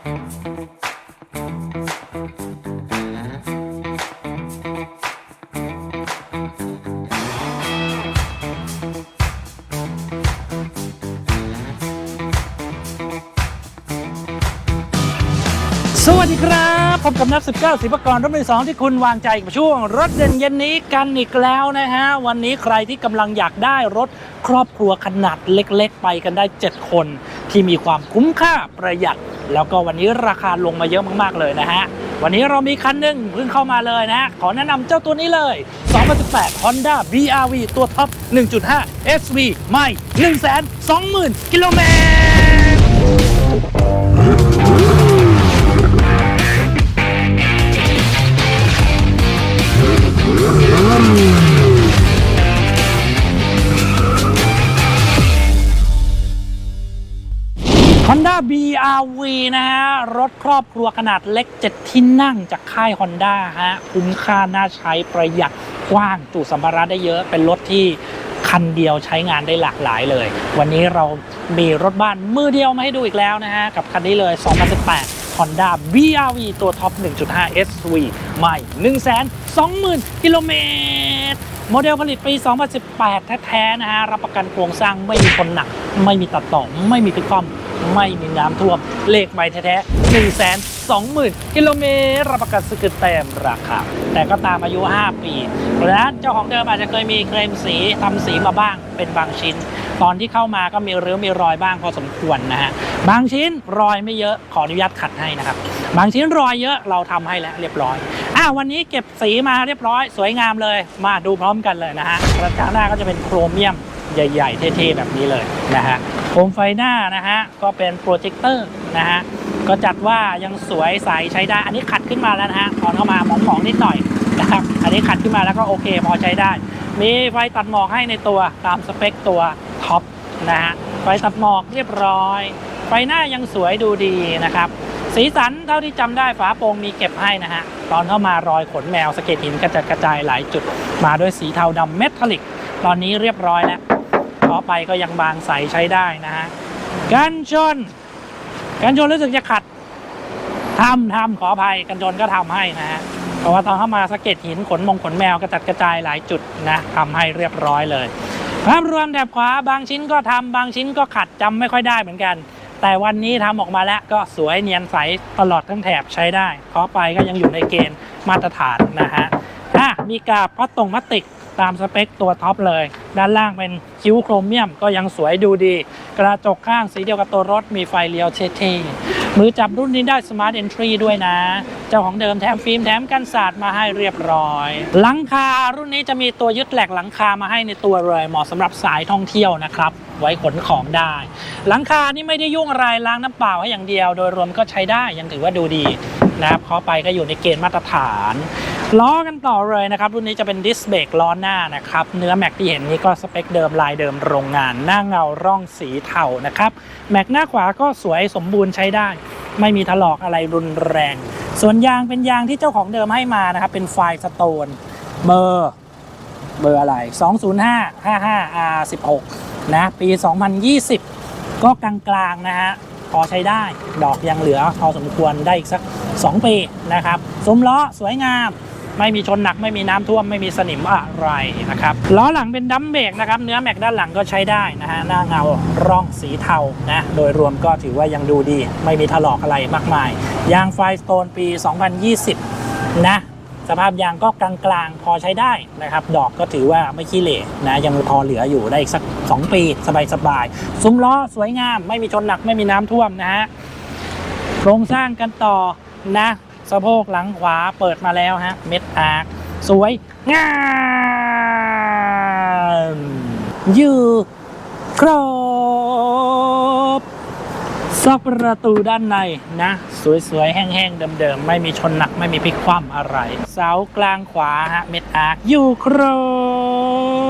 สวัสดีครับผมกับนับ19ศิลปกรรถมือสองที่คุณวางใจกับช่วง รถเด่นเย็นนี้กันอีกแล้วนะฮะ วันนี้ใครที่กำลังอยากได้รถครอบครัวขนาดเล็กๆ ไปกันได้ 7 คน ที่มีความคุ้มค่าประหยัด แล้วก็วันนี้ราคาลงมาเยอะมากๆเลยนะฮะ วันนี้เรามีคันหนึ่งเพิ่งเข้ามาเลยนะฮะขอแนะนำเจ้าตัวนี้เลย 2018 Honda BRV ตัวท็อป 1.5 SV ไม่ 120,000 กิโลเมตร Honda BRV นะฮะ รถครอบครัวขนาดเล็ก 7 ที่นั่งจากค่าย Honda ฮะ คุ้มค่าน่าใช้ประหยัดกว้างจุสัมภาระได้เยอะเป็นรถที่คันเดียวใช้งานได้หลากหลายเลย วันนี้เรามีรถบ้านมือเดียวมาให้ดูอีกแล้วนะฮะ กับคันนี้เลย 2018 Honda BRV ตัวท็อป 1.5 SV ใหม่ 120,000 กิโลเมตรโมเดลผลิตปี 2018 แท้ๆนะฮะ รับประกันโครงสร้างไม่มีคนหนัก ไม่มีตัดต่อ ไม่มีพลิกคว่ำ ไม่มีน้ำท่วม เลขใบแท้ๆ1 2 0 0 0 0กิโลเมตรรับประกันสกึดเต็มราคา แต่ก็ตามอายุ 5 ปีเพราะฉะนั้นเจ้าของเดิมอาจจะเคยมีเคลมสีทำสีมาบ้างเป็นบางชิ้น ตอนที่เข้ามาก็มีริ้วมีรอยบ้างพอสมควรนะฮะบางชิ้นรอยไม่เยอะขออนุญาตขัดให้นะครับ บางชิ้นรอยเยอะเราทำให้แล้วเรียบร้อยอะวันนี้เก็บสีมาเรียบร้อย สวยงามเลย มาดูพร้อมกันเลยนะฮะกระจังหน้าก็จะเป็นโครเมียม ใหญ่ ๆ เท่ๆ แบบนี้เลยนะฮะโคมไฟหน้านะฮะก็เป็นโปรเจคเตอร์นะฮะก็จัดว่ายังสวยใสใช้ได้ อันนี้ขัดขึ้นมาแล้วนะฮะตอนเข้ามาหมองๆนิดหน่อยนะครับอันนี้ขัดขึ้นมาแล้วก็โอเคพอใช้ได้ มีไฟตัดหมอกให้ในตัวตามสเปคตัวท็อปนะฮะไฟตัดหมอกเรียบร้อย ไฟหน้ายังสวยดูดีนะครับสีสันเท่าที่จำได้ฝาโปร่งมีเก็บให้นะฮะ ตอนเข้ามารอยขนแมวสะเก็ดหินกระจัดกระจายหลายจุด มาด้วยสีเทาดำเมทัลลิก ตอนนี้เรียบร้อยแล้ว ต่อไปก็ยังบางใสใช้ได้นะฮะกันชน กันชนรู้สึกจะขัดทำทำขออภัยกันชนก็ทำให้นะฮะเพราะว่าตอนเข้ามาสะเก็ดหินขนมงขนแมวกระจัดกระจายหลายจุดนะทำให้เรียบร้อยเลยภาพรวมแถบขวาบางชิ้นก็ทำบางชิ้นก็ขัดจำไม่ค่อยได้เหมือนกัน แต่วันนี้ทำออกมาแล้วก็สวยเนียนใสตลอดทั้งแถบใช้ได้ขอไปก็ยังอยู่ในเกณฑ์มาตรฐานนะฮะอะมีกาบพลาสตงพลาสติก ตามสเปคตัวท็อปเลย ด้านล่างเป็นคิ้วโครเมียมก็ยังสวยดูดี กระจกข้างสีเดียวกับตัวรถมีไฟเลี้ยวเท่ๆมือจับรุ่นนี้ได้ Smart Entry ด้วยนะ เจ้าของเดิมแถมฟิล์มแถมกันศาสตร์มาให้เรียบร้อย หลังคารุ่นนี้จะมีตัวยึดแหลกหลังคามาให้ในตัวเลยเหมาะสำหรับสายท่องเที่ยวนะครับไว้ขนของได้ หลังคานี่ไม่ได้ยุ่งอะไรล้างน้ำเปล่าให้อย่างเดียว โดยรวมก็ใช้ได้ยังถือว่าดูดีนะครับเขาไปก็อยู่ในเกณฑ์มาตรฐาน ล้อกันต่อเลยนะครับรุ่นนี้จะเป็นดิสเบรกล้อหน้านะครับเนื้อแม็กที่เห็นนี้ก็สเปคเดิมลายเดิมโรงงาน หน้าเงาร่องสีเทานะครับแม็กหน้าขวาก็สวยสมบูรณ์ใช้ได้ ไม่มีถลอกอะไรรุนแรง ส่วนยางเป็นยางที่เจ้าของเดิมให้มานะครับเป็นไฟสโตนเบอร์เบอร์อะไร 205 55 R16 นะปี 2020 ก็กลางๆนะฮะพอใช้ได้ดอกยังเหลือพอสมควรได้อีกสัก 2 ปีนะครับซุ้มล้อสวยงาม ไม่มีชนหนักไม่มีน้ำท่วมไม่มีสนิมอะไรนะครับล้อหลังเป็นดัมเบรกนะครับเนื้อแม็กด้านหลังก็ใช้ได้นะฮะหน้าเงาร่องสีเทานะโดยรวมก็ถือว่ายังดูดี ไม่มีถลอกอะไรมากมายยางไฟสโตนปี 2020 นะสภาพยางก็กลางๆ พอใช้ได้นะครับ ดอกก็ถือว่าไม่ขี้เหร่นะยังพอเหลืออยู่ได้อีกสัก 2 ปีสบายๆซุ้มล้อสวยงาม ไม่มีชนหนักไม่มีน้ำท่วมนะฮะโครงสร้างกันต่อนะ สะโพกหลังขวาเปิดมาแล้วฮะ เม็ดอาร์คสวยงามยืดครบซอกประตูด้านในนะ สวยๆ แห้งๆ เดิมๆ ไม่มีชนหนักไม่มีพลิกคว่ำอะไร เสากลางขวาฮะ เม็ดอาร์คอยู่ครบ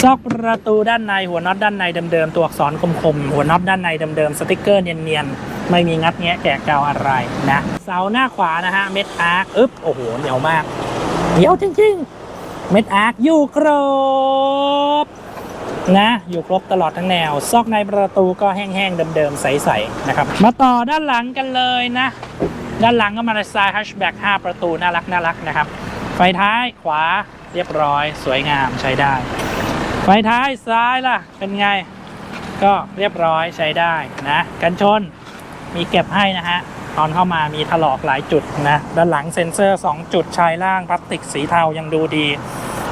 ซอกประตูด้านในหัวน็อตด้านในเดิมๆตัวอักษรคมๆหัวน็อตด้านในเดิมๆสติกเกอร์เนียนๆไม่มีงัดแงะแกะเกาอะไรนะเสาหน้าขวานะฮะเม็ดอาร์คอึ๊บโอ้โหเหนียวมากเหนียวจริงๆ เม็ดอาร์คอยู่ครบนะอยู่ครบตลอดทั้งแนว ซอกในประตูก็แห้งๆเดิมๆใสๆนะครับมาต่อด้านหลังกันเลยนะ ด้านหลังก็มาในสไตล์ฮัชแบ็ก5ประตูน่ารักน่ารักนะครับไฟท้ายขวา เรียบร้อยสวยงามใช้ได้ ไฟท้ายซ้ายล่ะ เป็นไง ก็เรียบร้อยใช้ได้นะกันชนมีเก็บให้นะฮะตอนเข้ามามีถลอกหลายจุดนะด้านหลังเซ็นเซอร์ 2 จุดชายล่างพลาสติกสีเทายังดูดี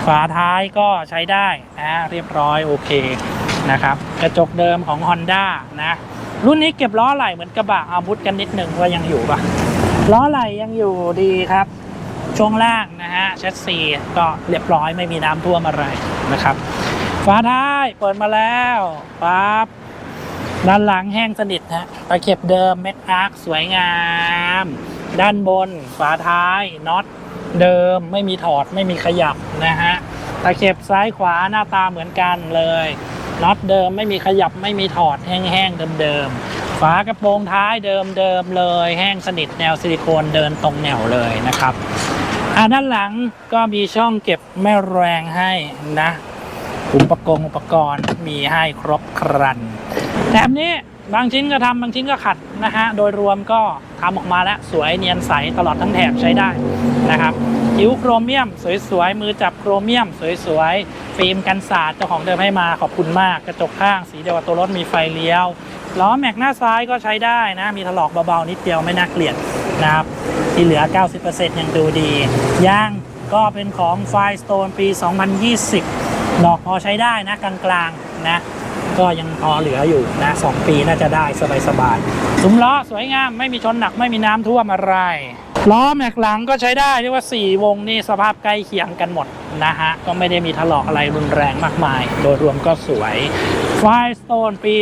ฝาท้ายก็ใช้ได้นะเรียบร้อยโอเคนะครับกระจกเดิมของ Honda นะรุ่นนี้เก็บล้อไหล่เหมือนกระบะอาวุธกันนิดหนึ่งว่ายังอยู่ปะล้อไหล่ยังอยู่ดีครับ ช่วงล่างนะฮะแชสซีก็เรียบร้อยไม่มีน้ำท่วมอะไรนะครับฝาท้ายเปิดมาแล้วปั๊บด้านหลังแห้งสนิทฮะตะเข็บเดิมเม็ดอาร์คสวยงาม ด้านบนฝาท้ายน็อตเดิมไม่มีถอดไม่มีขยับนะฮะตะเข็บซ้ายขวาหน้าตาเหมือนกันเลยน็อตเดิมไม่มีขยับไม่มีถอดแห้งๆเดิมๆฝากระโปรงท้ายเดิมๆเลย แห้งสนิทแนวซิลิโคนเดินตรงแนวเลยนะครับ อ่าด้านหลังก็มีช่องเก็บแม่แรงให้นะ อุปกรณ์อุปกรณ์มีให้ครบครันแถมนี้บางชิ้นก็ทำบางชิ้นก็ขัดนะฮะ โดยรวมก็ทำออกมาแล้วสวยเนียนใสตลอดทั้งแถบใช้ได้นะครับคิ้วโครเมียม สวยๆ มือจับโครเมียม สวยๆ ฟิล์มกันสาดเจ้าของเดิมให้มาขอบคุณมาก กระจกข้างสีเดียวกับตัวรถมีไฟเลี้ยวล้อแม็กหน้าซ้ายก็ใช้ได้นะ มีถลอกเบาๆ นิดเดียวไม่น่าเกลียด นะครับ ที่เหลือ 90%ยังดูดียางก็เป็นของ Firestone ปี 2020 ดอกพอใช้ได้นะกลางๆนะก็ยังพอเหลืออยู่นะ2ปีน่าจะได้สบายๆซุ้มล้อสวยงามไม่มีชนหนักไม่มีน้ำท่วมอะไรล้อแม็กหลังก็ใช้ได้เรียกว่า 4 วงนี่สภาพใกล้เคียงกันหมดนะฮะ ก็ไม่ได้มีถลอกอะไรรุนแรงมากมาย โดยรวมก็สวย Firestone ปี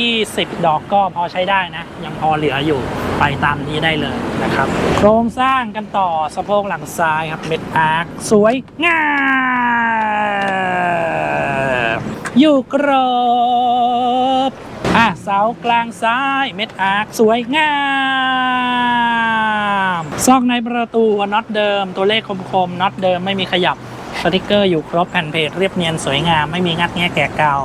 2020 ดอกก็พอใช้ได้นะ ยังพอเหลืออยู่ไปตามนี้ได้เลยนะครับ โครงสร้างกันต่อสะโพกหลังซ้ายครับเม็ดอาร์คสวยงามอยู่กรอบอะเสากลางซ้ายเม็ดอาร์คสวยงามซอกในประตูน็อตเดิมตัวเลขคมๆน็อตเดิมไม่มีขยับ สติกเกอร์อยู่ครบแผ่นเพจเรียบเนียนสวยงามไม่มีงัดแงะแกะเก่า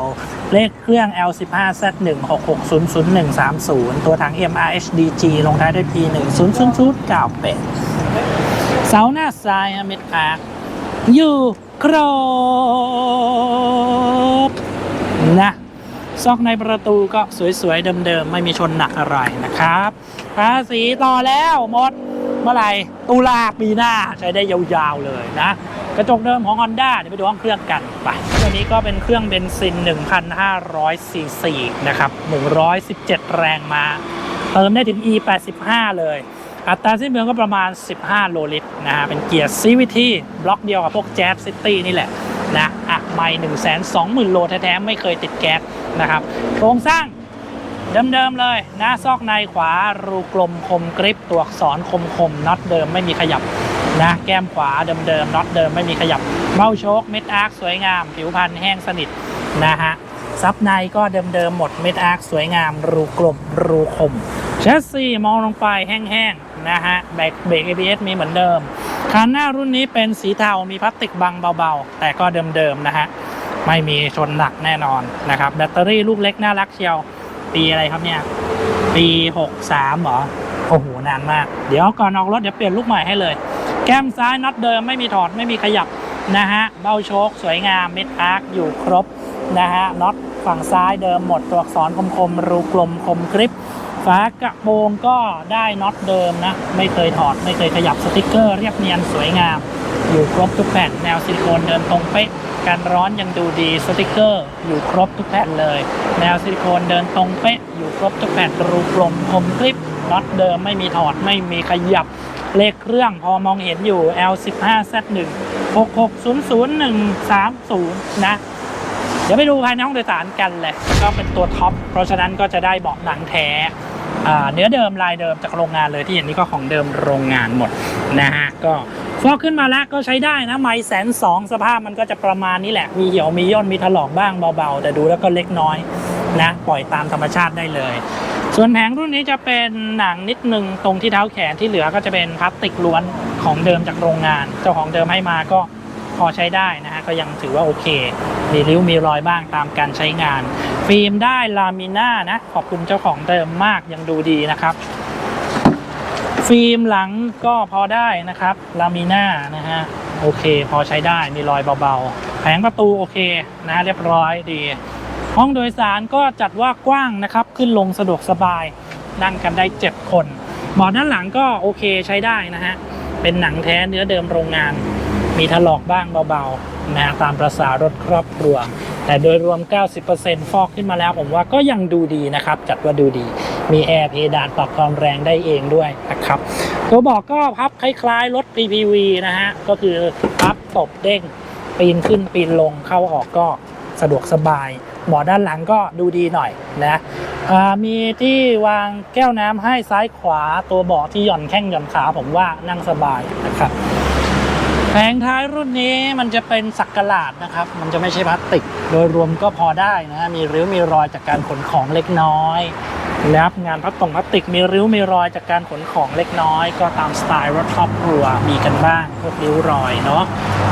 เลขเครื่อง L15Z1660030 ตัวถัง MRHDG ลงท้ายด้วย P100098 เสาหน้าซ้ายเม็ดอาร์คอยู่ครบนะซอกในประตูก็สวยๆ เดิมๆ ไม่มีชนหนักอะไรนะครับ ภาษีต่อแล้วหมด มื่อไหร่ตุลาปีหน้าใช้ได้ยาวๆเลยนะ กระจกเดิมของ Honda เดี๋ยวไปดูห้องเครื่องกันไปตัวนี้ก็เป็นเครื่องเบนซิน 1,500ซีซีนะครับ 117 แรงมาเติมได้ถึง E85 เลย อัตราสิ้นเปลืองก็ประมาณ 15 โลลิตรนะฮะเป็นเกียร์ CVT บล็อกเดียวกับพวก Jazz City นี่แหละนะอะไม่1 2 0 0 0 0 โลแท้ๆไม่เคยติดแก๊สนะครับ โครงสร้าง เดิมๆเลยนะซอกในขวารูกลมคมกริปตัวอักษรคมคมน็อตเดิมไม่มีขยับนะแก้มขวาเดิมๆน็อตเดิมไม่มีขยับเบ้าโชคเม็ดอาร์คสวยงาม ผิวพันธ์แห้งสนิทนะฮะซับในก็เดิมๆหมดเม็ดอาร์คสวยงาม รูกลมรูคมแชสซีมองลงไปแห้งๆนะฮะแบรกเบรก ABS มีเหมือนเดิมคันหน้ารุ่นนี้เป็นสีเทามีพลาสติกบังเบาๆ แต่ก็เดิมๆนะฮะไม่มีชนหนักแน่นอนนะครับแบตเตอรี่ลูกเล็กน่ารักเชียว ปีอะไรครับเนี่ย ปี63เหรอโอ้โหนานมาก เดี๋ยวก่อนออกรถเดี๋ยวเปลี่ยนลูกใหม่ให้เลย แก้มซ้ายน็อตเดิมไม่มีถอดไม่มีขยับนะฮะเบ้าโชคสวยงามเม็ดอาร์คอยู่ครบนะฮะน็อตฝั่งซ้ายเดิมหมดตัวอักษรคมๆรูกลมคมกริปฝากระโปรงก็ได้น็อตเดิมนะ ไม่เคยถอดไม่เคยขยับสติกเกอร์ เรียบเนียนสวยงาม อยู่ครบทุกแผ่นแนวซิลิโคนเดินตรงเป๊ะ การร้อนยังดูดีสติกเกอร์อยู่ครบทุกแผ่นเลย แนวซิลิโคนเดินตรงเป๊ะอยู่ครบทุกแผ่นรูกลมคมคลิปน็อตเดิมไม่มีถอดไม่มีขยับ เลขเครื่องพอมองเห็นอยู่ L15Z1 6600130 นะ เดี๋ยวไปดูภายในห้องโดยสารกันเลย ก็เป็นตัวท็อป เพราะฉะนั้นก็จะได้เบาะหนังแท้เนื้อเดิมลายเดิมจากโรงงานเลยที่เห็นนี่ก็ของเดิมโรงงานหมดนะฮะก็ ฟอกขึ้นมาแล้วก็ใช้ได้นะ ไม่แสนสองสภาพมันก็จะประมาณนี้แหละ มีเหี่ยวมีย่นมีถลอกบ้างเบาๆ แต่ดูแล้วก็เล็กน้อยนะ ปล่อยตามธรรมชาติได้เลย ส่วนแผงรุ่นนี้จะเป็นหนังนิดนึงตรงที่เท้าแขนที่เหลือก็จะเป็นพลาสติกล้วนของเดิมจากโรงงาน เจ้าของเดิมให้มาก็พอใช้ได้นะฮะก็ยังถือว่าโอเค มีริ้วมีรอยบ้างตามการใช้งาน ฟิล์มได้ลามิน่านะขอบคุณเจ้าของเดิมมากยังดูดีนะครับ ฟิล์มหลังก็พอได้นะครับลามิน่านะฮะโอเค พอใช้ได้มีรอยเบาๆ แผงประตูโอเคนะเรียบร้อยดี ห้องโดยสารก็จัดว่ากว้างนะครับ ขึ้นลงสะดวกสบาย นั่งกันได้ 7 คนเบาะด้านหลังก็โอเคใช้ได้นะฮะ เป็นหนังแท้เนื้อเดิมโรงงาน มีถลอกบ้างเบาๆนะฮะตามประษารถครอบครัว แต่โดยรวม 90%ฟอกขึ้นมาแล้วผมว่าก็ยังดูดีนะครับ จัดว่าดูดี มีแอร์เพดานปรับความแรงได้เองด้วยนะครับตัวเบอกก็พับคล้ายๆรถ PPV นะฮะ ก็คือพับตบเด้ง ปีนขึ้นปีนลงเข้าออกก็สะดวกสบายเบาะด้านหลังก็ดูดีหน่อยนะมีที่วางแก้วน้ำให้ซ้ายขวาตัวเบาะที่หย่อนแข้งหย่อนขาผมว่านั่งสบายนะครับแผงท้ายรุ่นนี้มันจะเป็นสักกะหลาดนะครับ มันจะไม่ใช่พลาสติก โดยรวมก็พอได้นะฮะมีริ้วมีรอยจากการขนของเล็กน้อย นะครับงานพลาสตงพลาสติกมีริ้วมีรอยจากการขนของเล็กน้อย ก็ตามสไตล์รถครอบครัวมีกันบ้างพวกริ้วรอยเนาะ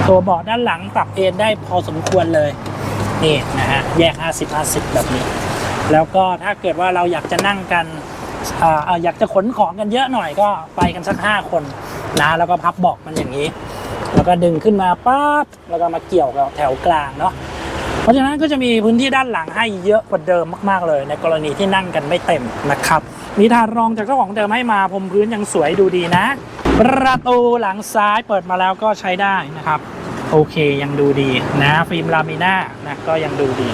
ตัวเบาะด้านหลังปรับเอนได้พอสมควรเลยนี่นะฮะแยก 50 50 แบบนี้ แล้วก็ถ้าเกิดว่าเราอยากจะนั่งกันอ่าอ่าอยากจะขนของกันเยอะหน่อยก็ไปกันสัก 5 คนนะแล้วก็พับเบาะมันอย่างนี้ แล้วก็ดึงขึ้นมาปั๊บแล้วก็มาเกี่ยวกับแถวกลางเนาะ เพราะฉะนั้นก็จะมีพื้นที่ด้านหลังให้เยอะกว่าเดิมมาก ๆ เลย ในกรณีที่นั่งกันไม่เต็มนะครับ มีถาดรองจากเจ้าของเดิมให้มาพรมพื้นยังสวยดูดีนะ ประตูหลังซ้ายเปิดมาแล้วก็ใช้ได้นะครับ โอเคยังดูดีนะฟิล์มลามิน่านะก็ยังดูดี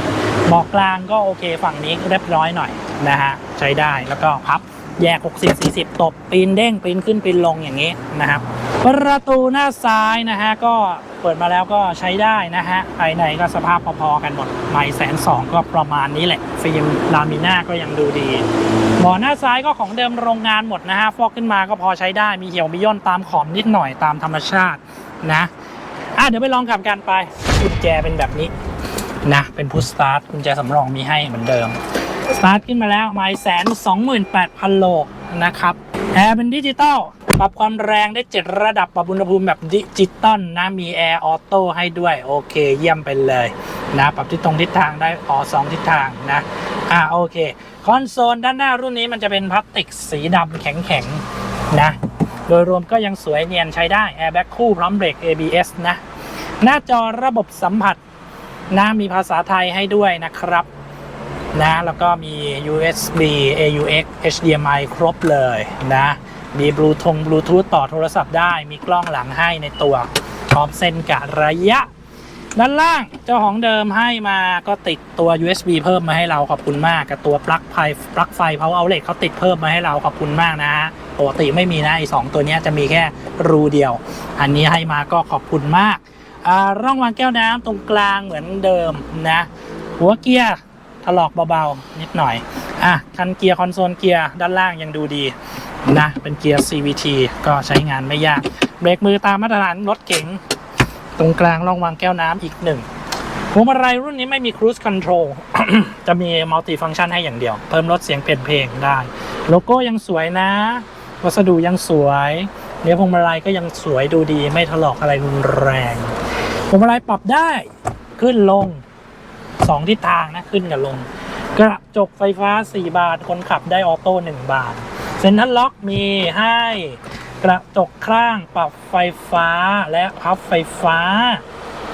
เบาะกลางก็โอเคฝั่งนี้เรียบร้อยหน่อยนะฮะใช้ได้แล้วก็พับ แยก 60 40 ตบ ปีนเด้ง ปีนขึ้น ปีนลงอย่างนี้นะครับ ประตูหน้าซ้ายนะฮะ ก็เปิดมาแล้วก็ใช้ได้นะฮะ ภายในก็สภาพพอๆกันหมด ไม่แสนสองก็ประมาณนี้แหละ ฟิล์มลามิน่าก็ยังดูดีเบาะหน้าซ้ายก็ของเดิมโรงงานหมดนะฮะ ฟอกขึ้นมาก็พอใช้ได้ มีเหี่ยว มีย่นตามขอบนิดหน่อยตามธรรมชาตินะอะเดี๋ยวไปลองขับกันไปกุญแจเป็นแบบนี้นะ เป็นพุชสตาร์ทกุญแจสำรองมีให้เหมือนเดิม สตาร์ทขึ้นมาแล้วไม่แสนสองหมื่นแปดพันโลนะครับแอร์เป็นดิจิตอลปรับความแรงได้ 7 ระดับปรับอุณหภูมิแบบดิจิตอลนะมีแอร์ออโต้ให้ด้วย โอเค เยี่ยมไปเลยนะปรับที่ตรงทิศทางได้ออสองทิศทางนะ อ่าโอเค คอนโซลด้านหน้ารุ่นนี้มันจะเป็นพลาสติกสีดำแข็งๆนะ โดยรวมก็ยังสวยเนียนใช้ได้แอร์แบ็กคู่พร้อมเบรก ABS นะ หน้าจอระบบสัมผัสนะมีภาษาไทยให้ด้วยนะครับ นะแล้วก็มี USB AUX HDMI ครบเลยนะ มีบลูทงบลูทูธต่อโทรศัพท์ได้ มีกล้องหลังให้ในตัวพร้อมเส้นกะระยะ ด้านล่างเจ้าของเดิมให้มาก็ติดตัว USB เพิ่มมาให้เราขอบคุณมาก กับตัวปลั๊กไฟปลั๊กไฟ power outlet เขาติดเพิ่มมาให้เราขอบคุณมากนะฮะปกติไม่มีนะไอสองตัวนี้จะมีแค่รูเดียว อันนี้ให้มาก็ขอบคุณมากอ่าร่องวางแก้วน้ำตรงกลางเหมือนเดิมนะ หัวเกียร์ ถลอกเบาๆ นิดหน่อย อะ คันเกียร์คอนโซลเกียร์ด้านล่างยังดูดีนะ เป็นเกียร์ CVT ก็ใช้งานไม่ยาก เบรกมือตามมาตรฐานรถเก๋ง ตรงกลางร่องวางแก้วน้ำอีกหนึ่งพวงมาลัยรุ่นนี้ไม่มี cruise control จะมี multi function ให้อย่างเดียว เพิ่มลดเสียงเปลี่ยนเพลงได้ โลโก้ยังสวยนะ วัสดุยังสวยเนื้อพวงมาลัยก็ยังสวยดูดี ไม่ถลอกอะไรรุนแรงพวงมาลัยปรับได้ขึ้นลง สองทิศทางนะขึ้นกับลง กระจกไฟฟ้า 4 บาท คนขับได้ออโต้ 1 บาท เซ็นทรัลล็อกมีให้กระจกข้างปรับไฟฟ้าและพับไฟฟ้า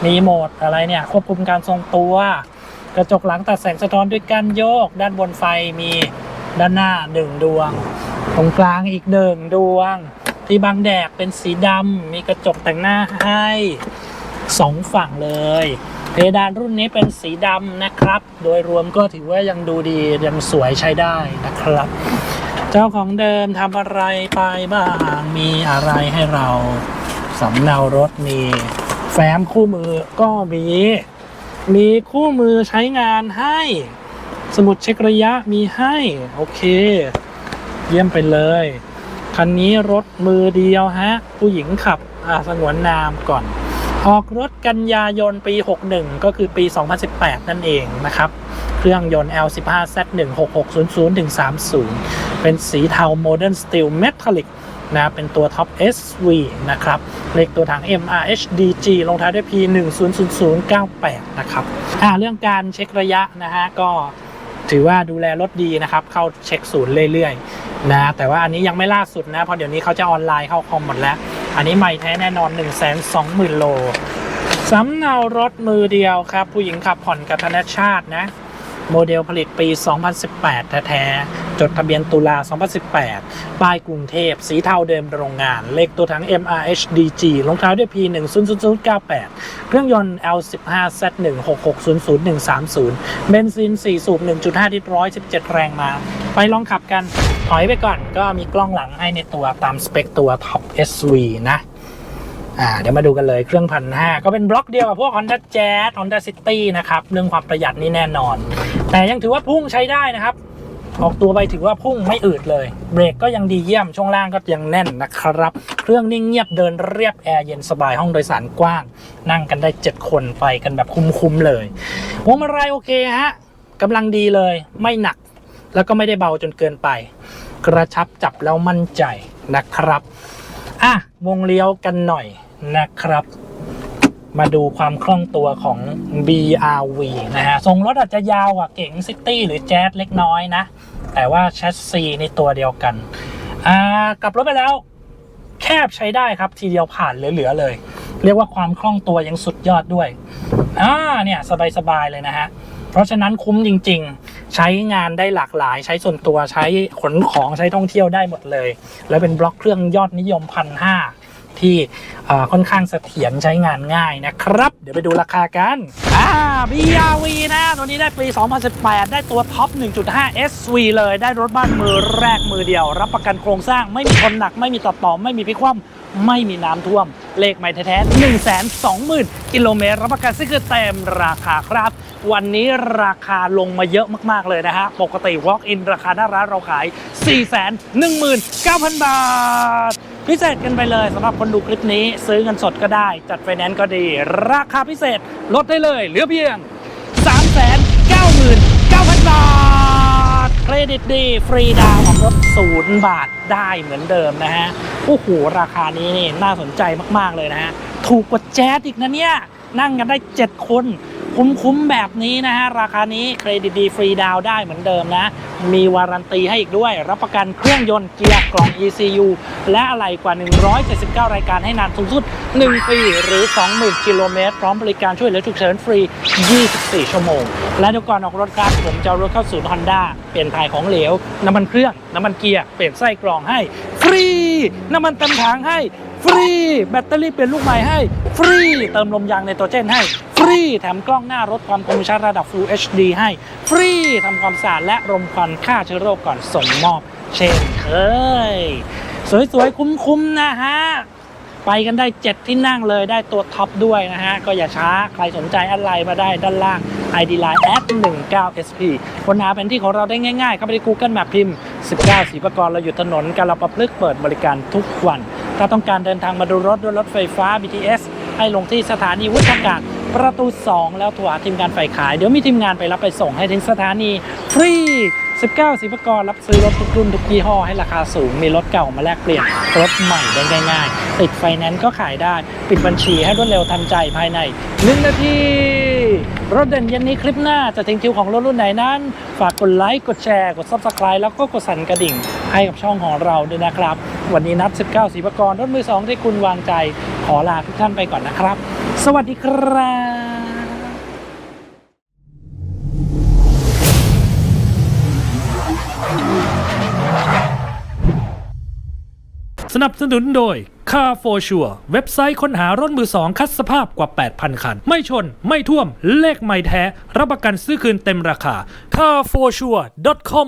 มีโหมดอะไรเนี่ย ควบคุมการทรงตัว กระจกหลังตัดแสงสะท้อนด้วยการโยก ด้านบนไฟมีด้านหน้า1ดวง ตรงกลางอีกหนึ่งดวง ที่บังแดดเป็นสีดำมีกระจกแต่งหน้าให้สองฝั่งเลย เพดานรุ่นนี้เป็นสีดำนะครับ โดยรวมก็ถือว่ายังดูดียังสวยใช้ได้นะครับ เจ้าของเดิมทำอะไรไปบ้าง มีอะไรให้เราสำเนารถมี แฟ้มคู่มือก็มี มีคู่มือใช้งานให้ สมุดเช็คระยะมีให้ โอเค เยี่ยมไปเลย คันนี้รถมือเดียวฮะ ผู้หญิงขับอ่าสงวนนามก่อน ออกรถกันยายนปี 61 ก็คือปี 2018 นั่นเองนะครับ เครื่องยนต์ L15Z16600-30 เป็นสีเทา Modern Steel Metallic นะเป็นตัวท็อป SV นะครับ เลขตัวถัง MRHDG ลงท้ายด้วย P 1 0 0 0 9 8 นะครับ อ่าเรื่องการเช็คระยะนะฮะ ก็ถือว่าดูแลรถดีนะครับ เข้าเช็คศูนย์เรื่อยๆนะ แต่ว่าอันนี้ยังไม่ล่าสุดนะ เพราะเดี๋ยวนี้เขาจะออนไลน์เข้าคอมหมดแล้ว อันนี้ใหม่แท้แน่นอน1 2 0 0 0 0โลสำเนารถมือเดียวครับ ผู้หญิงขับผ่อนกับธนชาตินะ โมเดลผลิตปี 2018 แท้ๆ จดทะเบียนตุลา 2018 ป้ายกรุงเทพ สีเทาเดิมโรงงาน เลขตัวถัง MRHDG ลงท้ายด้วย P 1 0 0 9 8 เครื่องยนต์ L15 Z1 6600 130 เบนซิน 4 สูบ 1.5 ลิตร117 แรงมา ไปลองขับกัน ถอยไปก่อนก็มีกล้องหลังให้ในตัวตามสเปคตัว Top SV นะอ่าเดี๋ยวมาดูกันเลยเครื่องพันห้าก็เป็นบล็อกเดียวกับพวก Honda Jazz Honda City นะครับ เรื่องความประหยัดนี่แน่นอน แต่ยังถือว่าพุ่งใช้ได้นะครับ ออกตัวไปถือว่าพุ่งไม่อืดเลย เบรกก็ยังดีเยี่ยม ช่วงล่างก็ยังแน่นนะครับ เครื่องนิ่งเงียบเดินเรียบแอร์เย็นสบายห้องโดยสารกว้าง นั่งกันได้ 7 คนไปกันแบบคุ้มๆเลยพวงมาลัยโอเคฮะกำลังดีเลย ไม่หนัก แล้วก็ไม่ได้เบาจนเกินไป กระชับจับแล้วมั่นใจนะครับ อะวงเลี้ยวกันหน่อยนะครับ มาดูความคล่องตัวของ BRV นะฮะ ทรงรถอาจจะยาวกว่าเก๋งซิตี้หรือแจ๊สเล็กน้อยนะ แต่ว่าแชสซีในตัวเดียวกัน อ่ากลับรถไปแล้ว แคบใช้ได้ครับทีเดียวผ่านเหลือๆเลย เรียกว่าความคล่องตัวยังสุดยอดด้วย อ่าเนี่ยสบายๆเลยนะฮะ เพราะฉะนั้นคุ้มจริงๆ ใช้งานได้หลากหลาย ใช้ส่วนตัวใช้ขนของใช้ท่องเที่ยวได้หมดเลย แล้วเป็นบล็อกเครื่องยอดนิยมพันห้า ที่ค่อนข้างเสถียรใช้งานง่ายนะครับ เดี๋ยวไปดูราคากันอ่า BRV นะตัวนี้ได้ปี 2018 ได้ตัวท็อป 1.5 SV เลยได้รถบ้านมือแรกมือเดียว รับประกันโครงสร้างไม่มีคนหนักไม่มีต่อต่อไม่มีพิคว่ำไม่มีน้ำท่วม เลขไม่แท้ๆ120,000 กิโลเมตร รับประกันซึ่งคือเต็มราคาครับ วันนี้ราคาลงมาเยอะมากๆเลยนะฮะ ปกติ Walk in ราคาหน้าร้านเราขาย 419,000 บาท พิเศษกันไปเลยสำหรับคนดูคลิปนี้ ซื้อเงินสดก็ได้ จัดไฟแนนซ์ก็ดี ราคาพิเศษลดได้เลย เหลือเพียง 399,000 บาท เครดิตดี ฟรีดาวของรถศูนย์บาทได้เหมือนเดิมนะฮะโอ้โหราคานี้นี่น่าสนใจมากๆเลยนะฮะถูกกว่าแจ๊สอีกนะเนี่ยนั่งกันได้ 7 คน คุ้มๆแบบนี้นะฮะ ราคานี้เครดิตดีฟรีดาวได้เหมือนเดิมนะ มีวารันตีให้อีกด้วย รับประกันเครื่องยนต์เกียร์กล่อง ECU และอะไหล่กว่า 179 รายการให้นานสูงสุด 1 ปี หรือ 20,000 กิโลเมตร พร้อมบริการช่วยเหลือฉุกเฉินฟรี 24 ชั่วโมง และเดี๋ยก่อนออกรถครับ ผมจะรถเข้าศูนย์ฮอนด้าเปลี่ยนถ่ายของเหลว น้ำมันเครื่อง น้ำมันเกียร์ เปลี่ยนไส้กรองให้ ฟรี น้ำมันเต็มถังให้ ฟรี แบตเตอรี่เปลี่ยนลูกใหม่ให้ ฟรี เติมลมยางในตัวเจนให้ ฟรี แถมกล้องหน้ารถความคมชัดระดับ Full HD ให้ ฟรีทำความสะอาดและรมควันฆ่าเชื้อโรคก่อนส่งมอบ เช่นเคย สวยๆ คุ้มๆ นะฮะไปกันได้ 7 ที่นั่งเลยได้ตัวท็อปด้วยนะฮะ ก็อย่าช้า ใครสนใจอะไรมาได้ด้านล่าง ID Line แอด19 SP ค้นหาแผนที่ของเราได้ง่ายๆ เข้าไปที่ Google Map พิมพ์ 19สีประกรเราอยู่ถนนกาลประพฤกเปิดบริการทุกวัน ถ้าต้องการเดินทางมาดูรถด้วยรถไฟฟ้า BTS ให้ลงที่สถานีวุฒากาศประตู 2 แล้วโทรหาทีมงานฝ่ายขาย เดี๋ยวมีทีมงานไปรับไปส่งให้ถึงสถานีฟรี 19 สิบกรรับซื้อรถทุกรุ่นทุกยี่ห้อให้ราคาสูง มีรถเก่ามาแลกเปลี่ยน รถใหม่ได้ง่ายๆติดไฟแนนซ์ก็ขายได้ ปิดบัญชีให้รวดเร็วทันใจภายใน 1 นาที รถเด่นเย็นนี้คลิปหน้าจะถึงคิวของรถรุ่นไหนนั้น ฝากกดไลค์กดแชร์ กด Subscribe แล้วก็กดสั่นกระดิ่ง ให้กับช่องของเราด้วยนะครับ วันนี้นัด 19สีประกรรถมือสองที่คุณวางใจขอลาทุกท่านไปก่อนนะครับ สวัสดีครับสนับสนุนโดย Car for Sure เว็บไซต์ค้นหารถมือสองคัดสภาพกว่า 8,000 คัน ไม่ชน ไม่ท่วม เลขไม่แท้ รับประกันซื้อคืนเต็มราคา carforsure.com